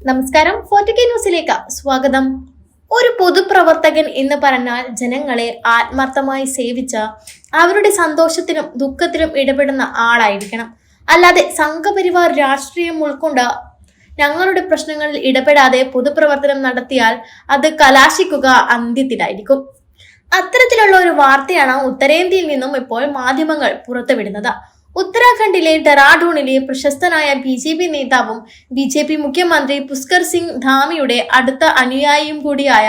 നമസ്കാരം. ഫോർട്ടിക്കെ ന്യൂസിലേക്ക് സ്വാഗതം. ഒരു പൊതുപ്രവർത്തകൻ എന്ന് പറഞ്ഞാൽ ജനങ്ങളെ ആത്മാർത്ഥമായി സേവിച്ച അവരുടെ സന്തോഷത്തിലും ദുഃഖത്തിലും ഇടപെടുന്ന ആളായിരിക്കണം. അല്ലാതെ സംഘപരിവാർ രാഷ്ട്രീയം ഉൾക്കൊണ്ട് ഞങ്ങളുടെ പ്രശ്നങ്ങളിൽ ഇടപെടാതെ പൊതുപ്രവർത്തനം നടത്തിയാൽ അത് കലാശിക്കുക അന്ത്യത്തിലായിരിക്കും. അത്തരത്തിലുള്ള ഒരു വാർത്തയാണ് ഉത്തരേന്ത്യയിൽ നിന്നും ഇപ്പോൾ മാധ്യമങ്ങൾ പുറത്തുവിടുന്നത്. ഉത്തരാഖണ്ഡിലെ ഡെറാഡൂണിലെ പ്രശസ്തനായ ബി ജെ പി നേതാവും ബി ജെ പി മുഖ്യമന്ത്രി പുഷ്കർ സിംഗ് ധാമിയുടെ അടുത്ത അനുയായിയും കൂടിയായ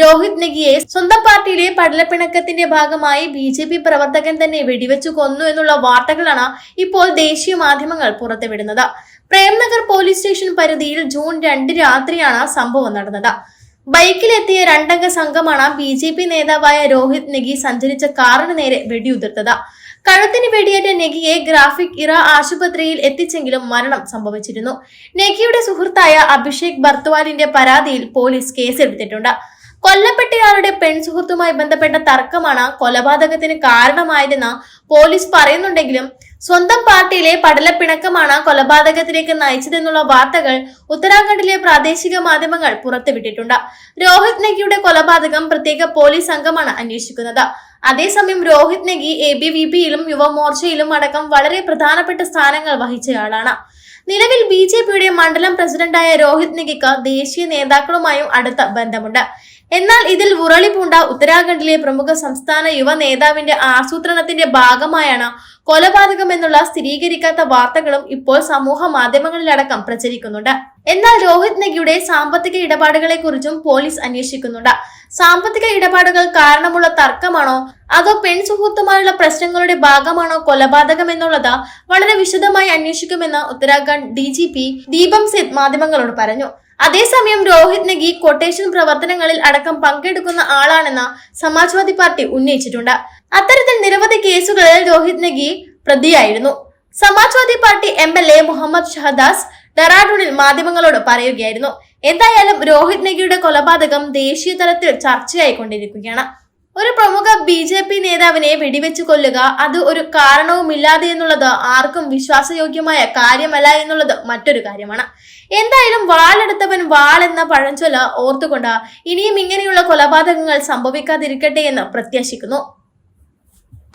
രോഹിത് നഗിയെ സ്വന്തം പാർട്ടിയിലെ പടലപ്പിണക്കത്തിന്റെ ഭാഗമായി ബി ജെ പി പ്രവർത്തകൻ തന്നെ വെടിവെച്ചു കൊന്നു എന്നുള്ള വാർത്തകളാണ് ഇപ്പോൾ ദേശീയ മാധ്യമങ്ങൾ പുറത്തുവിടുന്നത്. പ്രേംനഗർ പോലീസ് സ്റ്റേഷൻ പരിധിയിൽ ജൂൺ രണ്ട് രാത്രിയാണ് സംഭവം നടന്നത്. ബൈക്കിലെത്തിയ രണ്ടംഗ സംഘമാണ് ബി ജെ പി നേതാവായ രോഹിത് നെഗി സഞ്ചരിച്ച കാറിന് നേരെ വെടിയുതിർത്തത്. കഴുത്തിന് വെടിയേറ്റ നെഗിയെ ഗ്രാഫിക് ഇറ ആശുപത്രിയിൽ എത്തിച്ചെങ്കിലും മരണം സംഭവിച്ചിരുന്നു. നെഗിയുടെ സുഹൃത്തായ അഭിഷേക് ബർത്വാലിന്റെ പരാതിയിൽ പോലീസ് കേസെടുത്തിട്ടുണ്ട്. കൊല്ലപ്പെട്ടയാളുടെ പെൺസുഹൃത്തുമായി ബന്ധപ്പെട്ട തർക്കമാണ് കൊലപാതകത്തിന് കാരണമായതെന്ന് പോലീസ് പറയുന്നുണ്ടെങ്കിലും സ്വന്തം പാർട്ടിയിലെ പടലപ്പിണക്കമാണ് കൊലപാതകത്തിലേക്ക് നയിച്ചതെന്നുള്ള വാർത്തകൾ ഉത്തരാഖണ്ഡിലെ പ്രാദേശിക മാധ്യമങ്ങൾ പുറത്തുവിട്ടിട്ടുണ്ട്. രോഹിത് നെഗിയുടെ കൊലപാതകം പ്രത്യേക പോലീസ് സംഘമാണ് അന്വേഷിക്കുന്നത്. അതേസമയം Rohit Negi A B V പിയിലും യുവമോർച്ചയിലും അടക്കം വളരെ പ്രധാനപ്പെട്ട സ്ഥാനങ്ങൾ വഹിച്ചയാളാണ്. നിലവിൽ ബി ജെ പിയുടെ മണ്ഡലം പ്രസിഡന്റായ രോഹിത് നെഗിക്ക് ദേശീയ നേതാക്കളുമായും അടുത്ത ബന്ധമുണ്ട്. എന്നാൽ ഇതിൽ ഉറളിപൂണ്ട ഉത്തരാഖണ്ഡിലെ പ്രമുഖ സംസ്ഥാന യുവ നേതാവിന്റെ ആസൂത്രണത്തിന്റെ ഭാഗമായാണ് കൊലപാതകം എന്നുള്ള സ്ഥിരീകരിക്കാത്ത വാർത്തകളും ഇപ്പോൾ സമൂഹ മാധ്യമങ്ങളിലടക്കം പ്രചരിക്കുന്നുണ്ട്. എന്നാൽ രോഹിത് നെഗിയുടെ സാമ്പത്തിക ഇടപാടുകളെ കുറിച്ചും പോലീസ് അന്വേഷിക്കുന്നുണ്ട്. സാമ്പത്തിക ഇടപാടുകൾ കാരണമുള്ള തർക്കമാണോ? അതോ പെൺ സുഹൃത്തുമായുള്ള പ്രശ്നങ്ങളുടെ ഭാഗമാണോ കൊലപാതകം എന്നുള്ളത് വളരെ വിശദമായി അന്വേഷിക്കുമെന്ന് ഉത്തരാഖണ്ഡ് ഡി ജി പി ദീപം സിദ് മാധ്യമങ്ങളോട് പറഞ്ഞു. അതേസമയം രോഹിത് നെഗി കൊട്ടേഷൻ പ്രവർത്തനങ്ങളിൽ അടക്കം പങ്കെടുക്കുന്ന ആളാണെന്ന് സമാജ്വാദി പാർട്ടി ഉന്നയിച്ചിട്ടുണ്ട്. അത്തരത്തിൽ നിരവധി കേസുകളിൽ Rohit നഗി പ്രതിയായിരുന്നു. Samajwadi party M L A Muhammad Shahdas ഡെറാഡൂണിൽ മാധ്യമങ്ങളോട് പറയുകയായിരുന്നു. എന്തായാലും രോഹിത് നഗിയുടെ കൊലപാതകം ദേശീയ തലത്തിൽ ചർച്ചയായിക്കൊണ്ടിരിക്കുകയാണ്. ഒരു പ്രമുഖ ബി ജെ പി നേതാവിനെ വെടിവെച്ച് കൊല്ലുക അത് ഒരു കാരണവുമില്ലാതെ എന്നുള്ളത് ആർക്കും വിശ്വാസയോഗ്യമായ കാര്യമല്ല എന്നുള്ളത് മറ്റൊരു കാര്യമാണ്. എന്തായാലും വാളെടുത്തവൻ വാൾ എന്ന പഴഞ്ചൊല്ല ഓർത്തുകൊണ്ട് ഇനിയും ഇങ്ങനെയുള്ള കൊലപാതകങ്ങൾ സംഭവിക്കാതിരിക്കട്ടെ എന്ന് പ്രത്യാശിക്കുന്നു.